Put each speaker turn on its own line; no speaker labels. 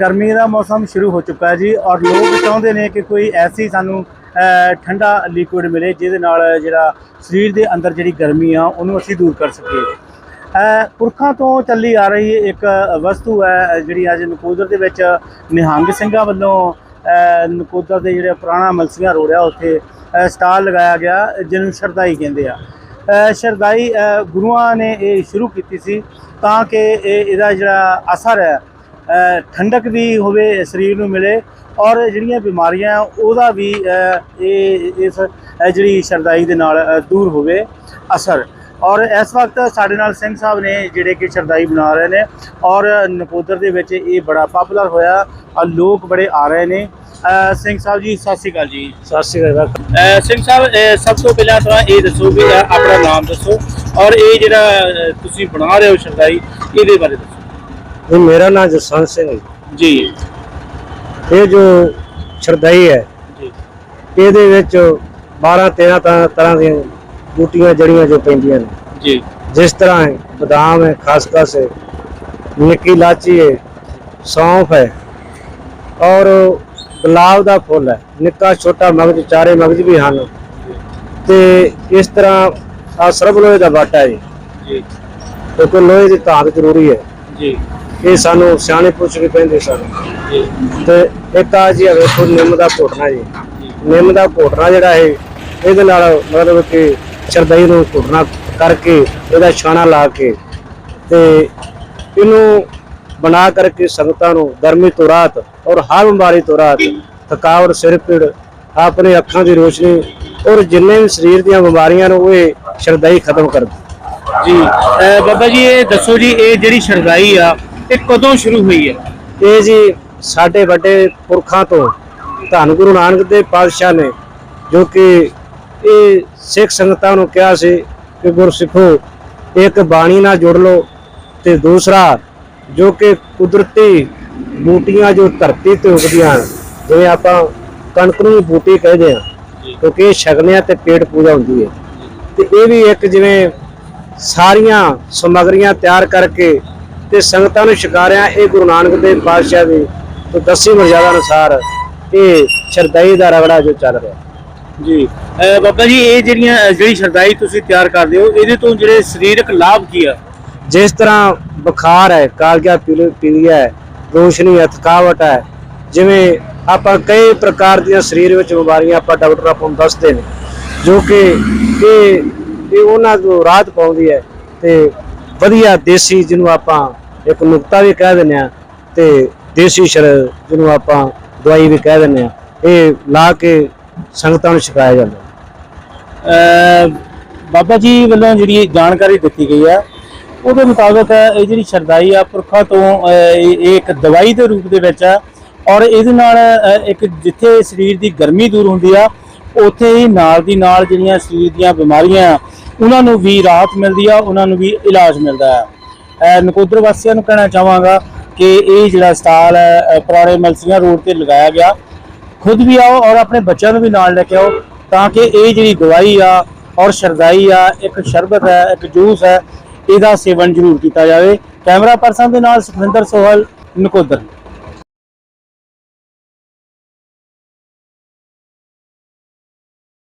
ਗਰਮੀ ਦਾ ਮੌਸਮ ਸ਼ੁਰੂ ਹੋ ਚੁੱਕਾ ਹੈ ਜੀ ਔਰ ਲੋਕ ਚਾਹੁੰਦੇ ਨੇ ਕਿ ਕੋਈ ਐਸੀ ਸਾਨੂੰ ਠੰਡਾ ਲਿਕੁਇਡ ਮਿਲੇ ਜਿਹਦੇ ਨਾਲ ਜਿਹੜਾ ਸਰੀਰ ਦੇ ਅੰਦਰ ਜਿਹੜੀ ਗਰਮੀ ਆ, ਉਹਨੂੰ ਅਸੀਂ ਦੂਰ ਕਰ ਸਕੀਏ। ਪੁਰਖਾਂ ਤੋਂ ਚੱਲੀ ਆ ਰਹੀ ਇੱਕ ਵਸਤੂ ਹੈ, ਜਿਹੜੀ ਅੱਜ ਨਕੋਦਰ ਦੇ ਵਿੱਚ ਨਿਹੰਗ ਸਿੰਘਾਂ ਵੱਲੋਂ ਨਕੋਦਰ ਦੇ ਜਿਹੜੇ ਪੁਰਾਣਾ ਮਲਸੀਆਂ ਰੋਡ ਆ, ਉੱਥੇ ਸਟਾਲ ਲਗਾਇਆ ਗਿਆ, ਜਿਹਨੂੰ ਸ਼ਰਦਾਈ ਕਹਿੰਦੇ ਆ। ਸ਼ਰਦਾਈ ਗੁਰੂਆਂ ਨੇ ਇਹ ਸ਼ੁਰੂ ਕੀਤੀ ਸੀ ਤਾਂ ਕਿ ਇਹ ਇਹਦਾ ਜਿਹੜਾ ਅਸਰ ਹੈ ਠੰਡਕ ਵੀ ਹੋਵੇ ਸਰੀਰ ਨੂੰ ਮਿਲੇ ਔਰ ਜਿਹੜੀਆਂ ਬਿਮਾਰੀਆਂ ਉਹਦਾ ਵੀ ਇਹ ਇਸ ਜਿਹੜੀ ਸ਼ਰਦਾਈ ਦੇ ਨਾਲ ਦੂਰ ਹੋਵੇ ਅਸਰ। ਔਰ ਇਸ ਵਕਤ ਸਾਡੇ ਨਾਲ ਸਿੰਘ ਸਾਹਿਬ ਨੇ ਜਿਹੜੇ ਕਿ ਸ਼ਰਦਾਈ ਬਣਾ ਰਹੇ ਨੇ ਔਰ ਨਕੋਦਰ ਦੇ ਵਿੱਚ ਇਹ ਬੜਾ ਪਪੂਲਰ ਹੋਇਆ। ਔਰ ਲੋਕ ਬੜੇ ਆ ਰਹੇ ਨੇ। ਸਿੰਘ ਸਾਹਿਬ ਜੀ ਸਤਿ ਸ਼੍ਰੀ ਅਕਾਲ ਜੀ।
ਸਤਿ ਸ਼੍ਰੀ ਅਕਾਲ
ਸਿੰਘ ਸਾਹਿਬ ਸਭ ਤੋਂ ਪਹਿਲਾਂ ਤਾਂ ਇਹ ਦੱਸੋ ਵੀ ਆਪਣਾ ਨਾਮ ਦੱਸੋ ਔਰ ਇਹ ਜਿਹੜਾ ਤੁਸੀਂ ਬਣਾ ਰਹੇ ਹੋ ਸ਼ਰਦਾਈ ਇਹਦੇ ਬਾਰੇ ਦੱਸੋ।
ਇਹ ਮੇਰਾ ਨਾਮ ਜਸਵੰਤ ਸਿੰਘ ਹੈ।
ਜੀ।
ਇਹ ਜੋ ਸ਼ਰਦਾਈ ਹੈ
ਜੀ।
ਇਹਦੇ ਵਿੱਚ 12 13 ਤਰ੍ਹਾਂ ਤਰ੍ਹਾਂ ਦੀਆਂ ਬੂਟੀਆਂ ਜੜੀਆਂ ਜੋ ਪੈਂਦੀਆਂ ਨੇ।
ਜੀ।
ਜਿਸ ਤਰ੍ਹਾਂ ਹੈ ਬਦਾਮ ਹੈ ਖਸਖਸ ਹੈ ਨਿੱਕੀ ਇਲਾਚੀ ਹੈ ਸੌਂਫ ਹੈ ਔਰ ਗੁਲਾਬ ਦਾ ਫੁੱਲ ਹੈ। ਨਿੱਕਾ ਛੋਟਾ ਮਗਜ ਚਾਰੇ ਮਗਜ ਵੀ ਹਨ। ਤੇ ਇਸ ਤਰ੍ਹਾਂ ਆ ਸਰਬ ਲੋਹੇ ਦਾ ਬਾਟਾ ਹੈ। ਜੀ।
ਜੀ
ਕਿਉਂਕਿ ਲੋਹੇ ਦੀ ਧਾਤ ਜ਼ਰੂਰੀ ਹੈ।
ਜੀ।
ਇਹ ਸਾਨੂੰ ਸਿਆਣੇ ਪੁੱਛ ਕੇ ਕਹਿੰਦੇ ਸਨ।
ਜੀ
ਤੇ ਇੱਕ ਆ ਜੀ ਆ ਵੇਖੋ ਨਿੰਮ ਦਾ ਘੋਟਣਾ ਜੀ। ਨਿੰਮ ਦਾ ਘੋਟਣਾ ਜਿਹੜਾ ਹੈ ਇਹਦੇ ਨਾਲ ਮਤਲਬ ਕਿ ਸ਼ਰਦਈ ਨੂੰ ਘੋਟਣਾ ਕਰਕੇ ਇਹਦਾ ਛਾਣਾ ਲਾ ਕੇ ਤੇ ਇਹਨੂੰ ਬਣਾ ਕਰਕੇ ਸੰਗਤਾਂ ਨੂੰ ਗਰਮੀ ਤੋਂ ਰਾਤ ਔਰ ਹਰ ਬਿਮਾਰੀ ਤੋਂ ਰਾਤ ਥਕਾਵਟ, ਸਿਰ ਪੀੜ, ਆਪਣੇ ਅੱਖਾਂ ਦੀ ਰੋਸ਼ਨੀ ਔਰ ਜਿੰਨੇ ਵੀ ਸਰੀਰ ਦੀਆਂ ਬਿਮਾਰੀਆਂ ਨੂੰ ਉਹ ਇਹ ਸ਼ਰਦਈ ਖਤਮ ਕਰਦੀ
ਜੀ ਬਾਬਾ ਜੀ ਇਹ ਦੱਸੋ ਜੀ, ਇਹ ਜਿਹੜੀ ਸ਼ਰਦਾਈ ਆ ਇਹ ਕਦੋਂ ਸ਼ੁਰੂ ਹੋਈ ਹੈ?
ਇਹ ਜੀ ਸਾਡੇ ਵੱਡੇ ਪੁਰਖਾਂ ਤੋਂ ਧੰਨ ਗੁਰੂ ਨਾਨਕ ਦੇਵ ਪਾਤਸ਼ਾਹ ਨੇ ਜੋ ਕਿ ਇਹ ਸਿੱਖ ਸੰਗਤਾਂ ਨੂੰ ਕਿਹਾ ਸੀ ਕਿ ਗੁਰਸਿੱਖੋ ਇੱਕ ਬਾਣੀ ਨਾਲ ਜੁੜ ਲਓ ਤੇ ਦੂਸਰਾ ਜੋ ਕਿ ਕੁਦਰਤੀ ਬੂਟੀਆਂ ਜੋ ਧਰਤੀ ਤੇ ਉਗਦੀਆਂ ਜਿਵੇਂ ਆਪਾਂ ਕਣਕ ਨੂੰ ਬੂਟੀ ਕਹਿੰਦੇ ਆ ਕਿਉਂਕਿ ਇਹ ਛਕਣਿਆਂ ਤੇ ਪੇਟ ਪੂਜਾ ਹੁੰਦੀ ਹੈ। ਤੇ ਇਹ ਵੀ ਇੱਕ ਜਿਵੇਂ ਸਾਰੀਆਂ ਸਮਗਰੀਆਂ ਤਿਆਰ ਕਰਕੇ ਤੇ ਸੰਗਤਾਂ ਨੂੰ ਛਕਾਰਿਆ ਇਹ ਗੁਰੂ ਨਾਨਕ ਦੇਵ ਪਾਤਸ਼ਾਹ ਦੀ ਤੇ ਦਸੀ ਮਰਜ਼ਾਦਾ ਅਨੁਸਾਰ ਇਹ ਸ਼ਰਦਾਈ ਦਾ ਰਗੜਾ ਜੋ ਚੱਲ ਰਿਹਾ।
ਜੀ। ਬਾਬਾ ਜੀ ਇਹ ਜਿਹੜੀਆਂ ਜਿਹੜੀ ਸ਼ਰਦਾਈ ਤੁਸੀਂ ਤਿਆਰ ਕਰਦੇ ਹੋ ਇਹਦੇ ਤੋਂ ਜਿਹੜੇ ਸਰੀਰਕ ਲਾਭ ਕੀ ਆ?
ਜਿਸ ਤਰ੍ਹਾਂ ਬੁਖਾਰ ਹੈ ਕਾਲਜਾ ਪੀਲੀ ਪੀਲੀਆ ਹੈ ਰੋਸ਼ਨੀ ਹੈ ਥਕਾਵਟ ਹੈ ਜਿਵੇਂ ਆਪਾਂ ਕਈ ਪ੍ਰਕਾਰ ਦੀਆਂ ਸਰੀਰ ਵਿੱਚ ਬਿਮਾਰੀਆਂ ਆਪਾਂ ਡਾਕਟਰ ਆਪਾਂ ਨੂੰ ਦੱਸਦੇ ਨੇ ਜੋ ਕਿ ਇਹ ਇਹ ਉਹਨਾਂ ਨੂੰ ਰਾਹਤ ਪਾਉਂਦੀ ਹੈ ਤੇ ਵਧੀਆ ਦੇਸੀ ਜਿਹਨੂੰ ਆਪਾਂ ਇੱਕ ਨੁਕਤਾ ਵੀ ਕਹਿ ਦਿੰਦੇ ਆ ਤੇ ਦੇਸੀ ਸ਼ਰ ਜਿਹਨੂੰ ਆਪਾਂ ਦਵਾਈ ਵੀ ਕਹਿ ਦਿੰਦੇ ਆ ਇਹ ਲਾ ਕੇ ਸੰਗਤਾਂ ਨੂੰ ਛਕਾਇਆ ਜਾਂਦਾ।
ਬਾਬਾ ਜੀ ਵੱਲੋਂ ਜਿਹੜੀ ਜਾਣਕਾਰੀ ਦਿੱਤੀ ਗਈ ਆ ਉਹਦੇ ਮੁਤਾਬਕ ਇਹ ਜਿਹੜੀ ਸ਼ਰਦਾਈ ਆ ਪੁਰਖਾਂ ਤੋਂ ਇਹ ਇੱਕ ਦਵਾਈ ਦੇ ਰੂਪ ਦੇ ਵਿੱਚ ਆ ਔਰ ਇਹਦੇ ਨਾਲ ਇੱਕ ਜਿੱਥੇ ਸਰੀਰ ਦੀ ਗਰਮੀ ਦੂਰ ਹੁੰਦੀ ਆ, ਉੱਥੇ ਹੀ ਨਾਲ ਦੀ ਨਾਲ ਜਿਹੜੀਆਂ ਸਰੀਰ ਦੀਆਂ ਬਿਮਾਰੀਆਂ ਉਹਨਾਂ ਨੂੰ ਵੀ ਰਾਹਤ ਮਿਲਦੀ ਆ ਉਹਨਾਂ ਨੂੰ ਵੀ ਇਲਾਜ ਮਿਲਦਾ ਹੈ ਅ, ਨਕੋਦਰ ਵਾਸੀਆਂ ਨੂੰ ਕਹਿਣਾ ਚਾਹਾਂਗਾ ਕਿ ਇਹ ਜਿਹੜਾ ਸਟਾਲ ਹੈ ਪੁਰਾਣੇ ਮਲਸੀਆਂ ਰੋਡ ਤੇ ਲਗਾਇਆ ਗਿਆ। ਖੁਦ ਵੀ ਆਓ ਔਰ ਆਪਣੇ ਬੱਚਿਆਂ ਨੂੰ ਵੀ ਨਾਲ ਲੈ ਕੇ ਆਓ ਤਾਂ ਕਿ ਇਹ ਜਿਹੜੀ ਦਵਾਈ ਆ ਔਰ ਸ਼ਰਦਾਈ ਆ ਇੱਕ ਸ਼ਰਬਤ ਹੈ ਇੱਕ ਜੂਸ ਹੈ ਇਹਦਾ ਸੇਵਨ ਜ਼ਰੂਰ ਕੀਤਾ ਜਾਵੇ। ਕੈਮਰਾ ਪਰਸਨ ਦੇ ਨਾਲ ਸੁਖਵਿੰਦਰ ਸੋਹਲ ਨਕੋਦਰ।